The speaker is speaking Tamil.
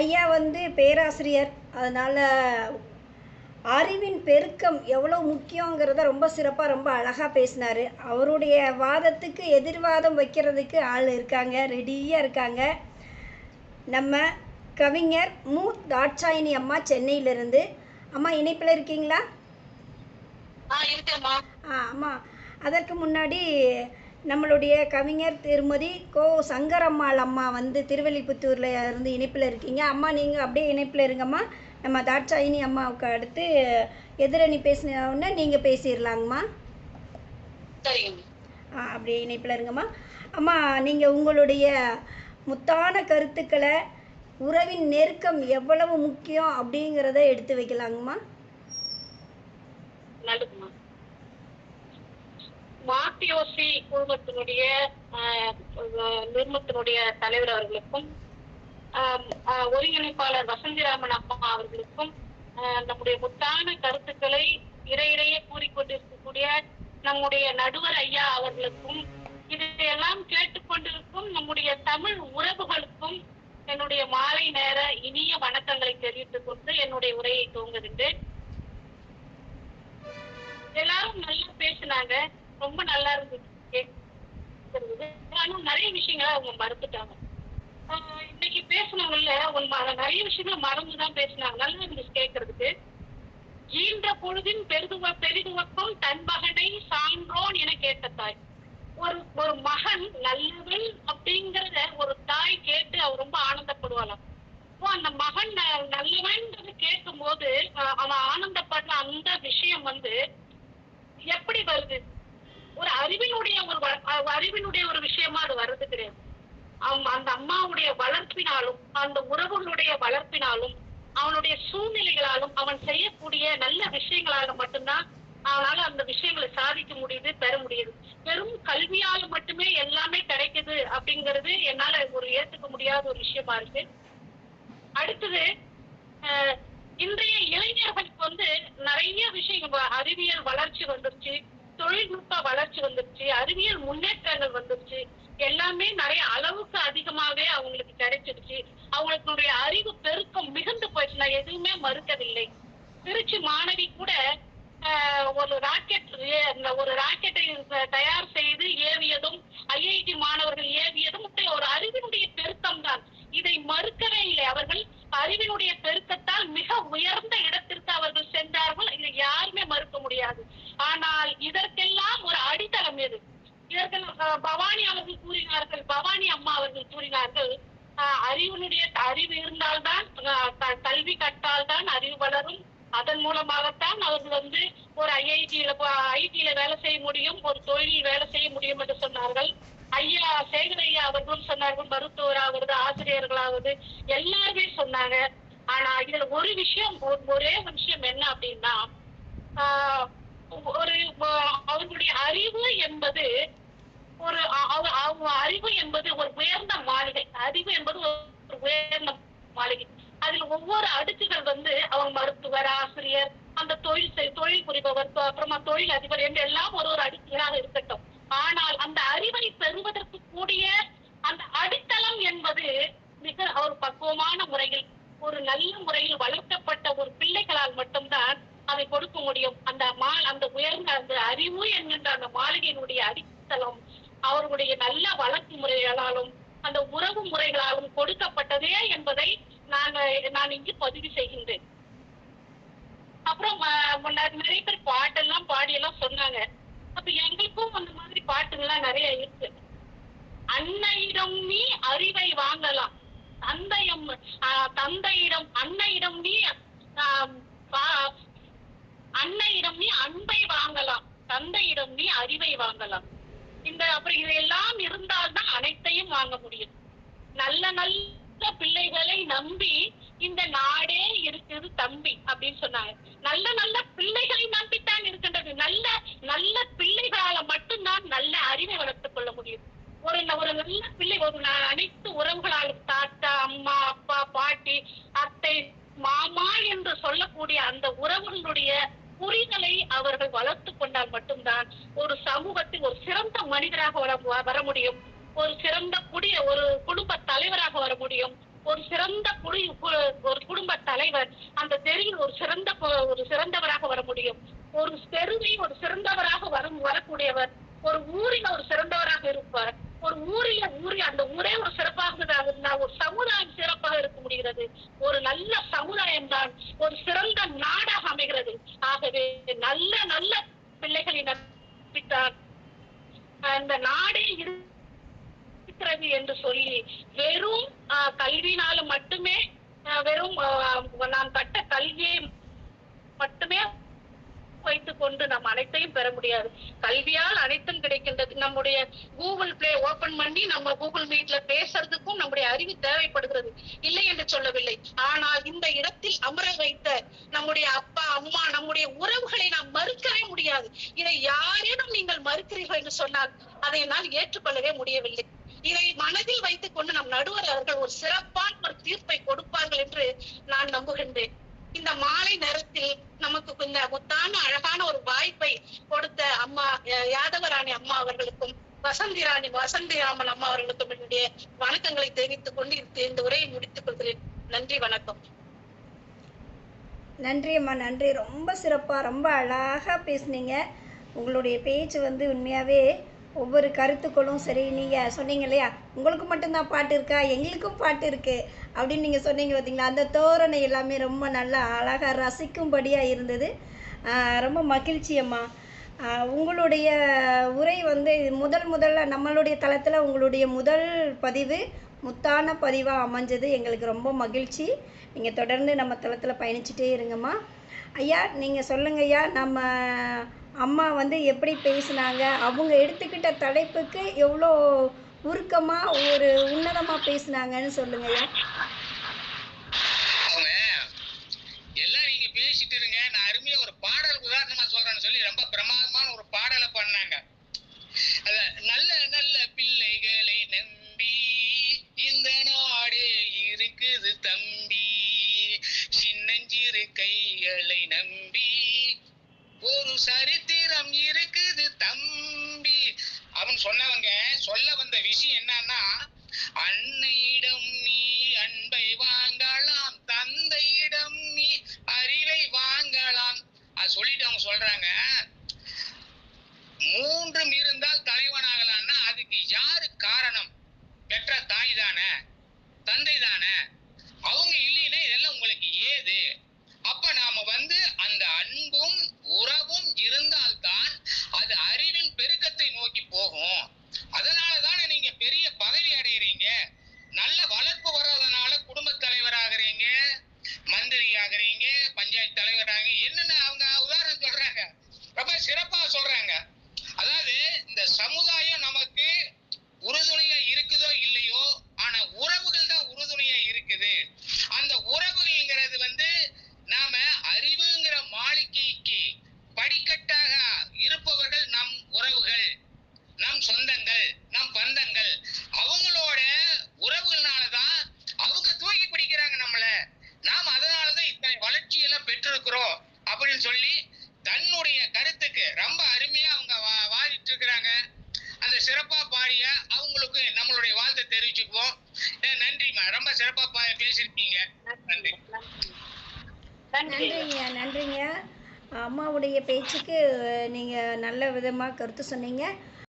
ஐயா வந்து பேராசிரியர். அதனால் அறிவின் பெருக்கம் எவ்வளோ முக்கியங்கிறத ரொம்ப சிறப்பாக ரொம்ப அழகாக பேசினார். அவருடைய வாதத்துக்கு எதிர்வாதம் வைக்கிறதுக்கு ஆள் இருக்காங்க ரெடியாக இருக்காங்க. நம்ம கவிஞர் மு. தாட்சாயினி அம்மா சென்னையிலிருந்து. அம்மா இணைப்பில் இருக்கீங்களா? ஆ அம்மா அதற்கு முன்னாடி நம்மளுடைய கவிஞர் திருமதி கோ சங்கரம்மாள் அம்மா வந்து திருவள்ளிபுத்தூரில் இருந்து இணைப்பில் இருக்கீங்க. அம்மா நீங்கள் அப்படியே இணைப்பில் இருங்கம்மா. நம்ம தாட்சாயினி அம்மாவுக்கு அடுத்து எதிரணி பேசின உடனே நீங்கள் பேசிடலாங்கம்மா. ஆ அப்படியே இணைப்பில் இருங்கம்மா. அம்மா நீங்கள் உங்களுடைய முத்தான கருத்துக்களை உறவின் நெருக்கம் எவ்வளவு முக்கியம் அப்படிங்கிறத எடுத்து வைக்கலாங்கம்மா. நல்லதும்மா. மாத்தியோசி குழுமத்தினுடைய நிறுவனத்தினுடைய தலைவர் அவர்களுக்கும் ஆஹ், ஒருங்கிணைப்பாளர் வசந்திராமன் அம்மா அவர்களுக்கும் ஆஹ், நம்முடைய முத்தான கருத்துக்களை இடையிடையே கூறிக்கொண்டிருக்கக்கூடிய நம்முடைய நடுவர் ஐயா அவர்களுக்கும் இதையெல்லாம் கேட்டுக்கொண்டிருக்கும் நம்முடைய தமிழ் உறவுகளுக்கும் என்னுடைய மாலை நேர இனிய வணக்கங்களை தெரிவித்துக் கொண்டு என்னுடைய உரையை துவங்குகின்றேன். எல்லாரும் நல்லா பேசினாங்க. ரொம்ப நல்லா இருந்துச்சு ஆனா நிறைய விஷயங்களை அவங்க மறந்துட்டாங்க. ஆஹ் இன்னைக்கு பேசினவங்கல்ல உன் நிறைய விஷயங்களை மறந்துதான் பேசினாங்க. நல்லா இருந்துச்சு கேட்கறதுக்கு. ஈன்ற பொழுதின் பெருதுவ பெரிதுவக்கம் தன் மகனை சான்றோன் என கேட்ட தாய். ஒரு ஒரு மகன் நல்லவன் அப்படிங்கறத ஒரு தாய் கேட்டு அவர் ரொம்ப ஆனந்தப்படுவாளாம். அந்த மகன் ந- நல்லவன்றது கேட்கும் போது அவன் ஆனந்தப்படுற அந்த விஷயம் வந்து எப்படி வருது? ஒரு அறிவினுடைய ஒரு அறிவினுடைய ஒரு விஷயமா அது வர்றது கிடையாது. அவன் அந்த அம்மாவுடைய வளர்ப்பினாலும் அந்த உறவுகளுடைய வளர்ப்பினாலும் அவனுடைய சூழ்நிலைகளாலும் அவன் செய்யக்கூடிய நல்ல விஷயங்களால மட்டும்தான் அவனால அந்த விஷயங்களை சாதிக்க முடியுது பெற முடியுது. வெறும் கல்வியால மட்டுமே எல்லாமே கிடைக்குது அப்படிங்கிறது என்னால ஒரு ஏத்துக்க முடியாத ஒரு விஷயமா இருக்கு. அடுத்தது இன்றைய இளைஞர்களுக்கு வந்து நிறைய விஷயங்கள் அறிவியல் வளர்ச்சி வந்துருச்சு. தொழில்நுட்ப வளர்ச்சி வந்துருச்சு அறிவியல் முன்னேற்றங்கள் வந்துருச்சு. எல்லாமே நிறைய அளவுக்கு அதிகமாவே அவங்களுக்கு கிடைச்சிருச்சு. அவங்களுடைய அறிவு பெருக்கம் மிகுந்து போயிடுச்சு. நான் எதுவுமே மறுக்கவில்லை. திருச்சி மாணவி கூட ஆஹ், ஒரு ராக்கெட் ஒரு ராக்கெட்டை தயார் செய்து ஏவியதும் ஐஐடி மாணவர்கள் ஏவியதும் ஒரு அறிவினுடைய பெருக்கம் தான் இதை மறுக்கவே இல்லை. அவர்கள் அறிவினுடைய பெருக்கத்தால் மிக உயர்ந்த இடத்திற்கு அவர்கள் சென்றார்கள் இதை யாருமே மறுக்க முடியாது ஆனால் இதற்கெல்லாம் ஒரு அடித்தளம் எது இதற்கு அஹ், பவானி அவர்கள் கூறினார்கள் பவானி அம்மா அவர்கள் கூறினார்கள் ஆஹ், அறிவினுடைய அறிவு இருந்தால்தான் ஆஹ், க- கல்வி கற்றால்தான் அறிவு வளரும் அதன் மூலமாகத்தான் அவர்கள் வந்து ஒரு ஐஐடியில ஐடியில வேலை செய்ய முடியும் ஒரு தொழிலில் வேலை செய்ய முடியும் என்று சொன்னார்கள். ஐயா சேகர் ஐயா அவர்களும் சொன்னார்கள் மருத்துவராவது ஆசிரியர்களாவது எல்லாருமே சொன்னாங்க. ஆனா இதுல ஒரு விஷயம் ஒரே விஷயம் என்ன அப்படின்னா ஆஹ் ஒரு அவர்களுடைய அறிவு என்பது ஒரு அவ- அவங்க அறிவு என்பது ஒரு உயர்ந்த மாளிகை. அறிவு என்பது ஒரு உயர்ந்த மாளிகை. அதில் ஒவ்வொரு அடுக்குகள் வந்து அவங்க மருத்துவர் ஆசிரியர் அந்த தொழில் செய்- தொழில் புரிபவர் அப்புறமா தொழில் அதிபர் என்று எல்லாம் ஒரு ஒரு அடுக்குகளாக இருக்கட்டும். ஆனால் அந்த அறிவை பெறுவதற்கு கூடிய அந்த அடித்தளம் என்பது மிக ஒரு பக்குவமான முறையில் ஒரு நல்ல முறையில் வளர்க்கப்பட்ட ஒரு பிள்ளைகளால் மட்டும்தான் அதை கொடுக்க முடியும். அந்த மால் அந்த உயர்ந்த அந்த அறிவு என்கின்ற அந்த மாளிகையினுடைய அடித்தளம் அவர்களுடைய நல்ல வளர்ப்பு முறைகளாலும் அந்த உறவு முறைகளாலும் கொடுக்கப்பட்டதே என்பதை நான் நான் இங்கு பதிவு செய்கின்றேன். அப்புறம் நிறைய பேர் பாட்டெல்லாம் பாடியெல்லாம் சொன்னாங்க. அப்ப எங்களுக்கும் அந்த மாதிரி பாட்டுகள்லாம் நிறைய இருக்கு. அன்னையிடம் நீ அறிவை வாங்கலாம். தந்தையம் தந்தையிடம் அன்னையிடம் நீ ஆஹ், பா- அன்னையிடம் நீ அன்பை வாங்கலாம். தந்தையிடம் நீ அறிவை வாங்கலாம். இந்த அப்புறம் இதெல்லாம் இருந்தால்தான் அனைத்தையும் வாங்க முடியும். நல்ல நல்ல பிள்ளைகளை நம்பி இந்த நாடே இருக்குது தம்பி அப்படின்னு சொன்னாங்க. நல்ல நல்ல பிள்ளைகளை நம்பித்தான் இருக்கின்றது. நல்ல நல்ல பிள்ளைகளால மட்டும்தான் நல்ல அறிவை வளர்த்துக் கொள்ள முடியும். ஒரு ஒரு நல்ல பிள்ளை ஒரு அனைத்து உறவுகளாலும் தான் ஒரு குடும்ப தலைவர் அந்த தெருவில் ஒரு சிறந்த ஒரு சிறந்தவராக வர முடியும். ஒரு தெருவில் ஒரு சிறந்தவராக வரும் வரக்கூடியவர் ஒரு ஊரில் ஒரு சிறந்தவராக இருப்பார். ஒரு ஊரில ஊரி அந்த ஊரே ஒரு சிறப்பாக இருந்தா ஒரு சமுதாயம் சிறப்பாக இருக்க முடிகிறது. ஒரு நல்ல சமுதாயம் தான் ஒரு சிறந்த நாடாக அமைகிறது. ஆகவே நல்ல நல்ல பிள்ளைகளை நம்பித்தான் அந்த நாடே இருக்கிறது என்று சொல்லி வெறும் கல்வினாலும் மட்டுமே வெறும் நாம் கட்ட கல்வியை மட்டுமே வைத்துக் கொண்டு நாம் அனைத்தையும் பெற முடியாது. கல்வியால் அனைத்தும் கிடைக்கின்றது. நம்முடைய கூகுள் பிளே ஓபன் பண்ணி நம்ம கூகுள் மீட்ல பேசுறதுக்கும் நம்முடைய அறிவு தேவைப்படுகிறது. இல்லை என்று சொல்லவில்லை. ஆனால் இந்த இடத்தில் அமர வைத்த நம்முடைய அப்பா அம்மா நம்முடைய உறவுகளை நாம் மறுக்கவே முடியாது. இதை யாரேனும் நீங்கள் மறுக்கிறீர்கள் என்று சொன்னால் அதை என்னால் ஏற்றுக்கொள்ளவே முடியவில்லை. இதை மனதில் வைத்துக் கொண்டு நம் நடுவர் அவர்கள் ஒரு சிறப்பான ஒரு தீர்ப்பை கொடுப்பார்கள் என்று நான் நம்புகின்றேன். இந்த மாலை நேரத்தில் நமக்கு இந்த முத்தான அழகான ஒரு வாய்ப்பை கொடுத்த அம்மா யாதவராணி அம்மா அவர்களுக்கும் வசந்தி ராணி வசந்தி ராமன் அம்மா அவர்களுக்கும் என்னுடைய வணக்கங்களை தெரிவித்துக் கொண்டு இந்த- இந்த உரையை முடித்துக் கொள்கிறேன். நன்றி வணக்கம். நன்றி அம்மா நன்றி. ரொம்ப சிறப்பாக ரொம்ப அழகாக பேசுனீங்க. உங்களுடைய பேச்சு வந்து உண்மையாகவே ஒவ்வொரு கருத்துக்களும் சரி நீங்கள் சொன்னீங்க இல்லையா? உங்களுக்கு மட்டும்தான் பாட்டு இருக்கா? எங்களுக்கும் பாட்டு இருக்குது அப்படின்னு நீங்கள் சொன்னீங்க பார்த்தீங்களா அந்த தோரணை எல்லாமே ரொம்ப நல்லா அழகாக ரசிக்கும்படியாக இருந்தது. ரொம்ப மகிழ்ச்சி அம்மா. உங்களுடைய உரை வந்து முதல் முதல்ல நம்மளுடைய தளத்தில் உங்களுடைய முதல் பதிவு முத்தான பதிவாக அமைஞ்சது எங்களுக்கு ரொம்ப மகிழ்ச்சி. நீங்கள் தொடர்ந்து நம்ம தளத்தில் பயணிச்சுட்டே இருங்கம்மா. ஐயா நீங்கள் சொல்லுங்கய்யா நம்ம அம்மா வந்து எப்படி பேசுனாங்க? அவங்க எடுத்துக்கிட்ட தலைப்புக்கு எவ்வளோ உருக்கமாக ஒரு உன்னதமாக பேசுனாங்கன்னு சொல்லுங்க. அவங்க எல்லாம் நீங்க பேசிட்டு இருங்க. நான் அருமையா ஒரு பாடல் உதாரணமா சொல்றேன்னு சொல்லி ரொம்ப பிரமாதமான ஒரு பாடலை பண்ணாங்க. அத நல்ல நல்ல பிள்ளைகளை நம்பி இந்த நாடு இருக்குது தம்பி. சின்னஞ்சிறு கைகளை நம்பி சரித்திரம் இருக்குது தம்பி. அவன் சொன்னவங்க சொல்ல வந்த விஷயம் என்னன்னா அன்னையிடம் நீ அன்பை வாங்கலாம் தந்தையிடம் நீ அறிவை வாங்கலாம் அது சொல்லிட்டு அவங்க சொல்றாங்க மூன்றும் இருந்தால் தலைவனாகலாம்னா அதுக்கு யாரு காரணம் பெற்ற தாய் தானே தந்தை தானே அவங்க இல்லைன்னா இதெல்லாம் உங்களுக்கு ஏது அப்ப நாம வந்து அந்த அன்பும் உறவும் இருந்தால்தான் அது அறிவின் பெருக்கத்தை நோக்கி போகும் அதனால தானே நீங்க பெரிய பதவி அடையறீங்க நல்ல வளர்ப்பு வர்றதுனால குடும்ப தலைவர் ஆகுறீங்க மந்திரி ஆகுறீங்க பஞ்சாயத்து தலைவர் ஆகுறீங்க என்னென்ன அவங்க உதாரணம் சொல்றாங்க ரொம்ப சிறப்பா சொல்றாங்க அதாவது இந்த சமுதாயம் நமக்கு உறுதுணையா இருக்குதோ இல்லையோ ஆனா உறவுகள் தான் உறுதுணையா இருக்குது அந்த உறவுகள்ங்கிறது வந்து நாம அறிவுங்கிற மாளிகைக்கு படிக்கட்டாக இருப்பவர்கள் நம் உறவுகள் நம் சொந்தங்கள் நம் பந்தங்கள் அவங்களோட உறவுகள்னாலதான் அவங்க தூக்கி பிடிக்கிறாங்க நம்மள நாம் அதனாலதான் இத்தனை வளர்ச்சி எல்லாம் பெற்றிருக்கிறோம் அப்படின்னு சொல்லி தன்னுடைய கருத்துக்கு ரொம்ப அருமையா அவங்க வா- வாதிட்டு இருக்கிறாங்க அந்த சிறப்பா பாடிய அவங்களுக்கு நம்மளுடைய வாழ்த்தை தெரிவிச்சுக்குவோம் அஹ் நன்றிம்மா ரொம்ப சிறப்பா பா- பேசியிருக்கீங்க. நன்றி. நன்றி நன்றிங்க நன்றிங்க. அம்மாவுடைய பேச்சுக்கு நீங்கள் நல்ல விதமாக கருத்து சொன்னீங்க.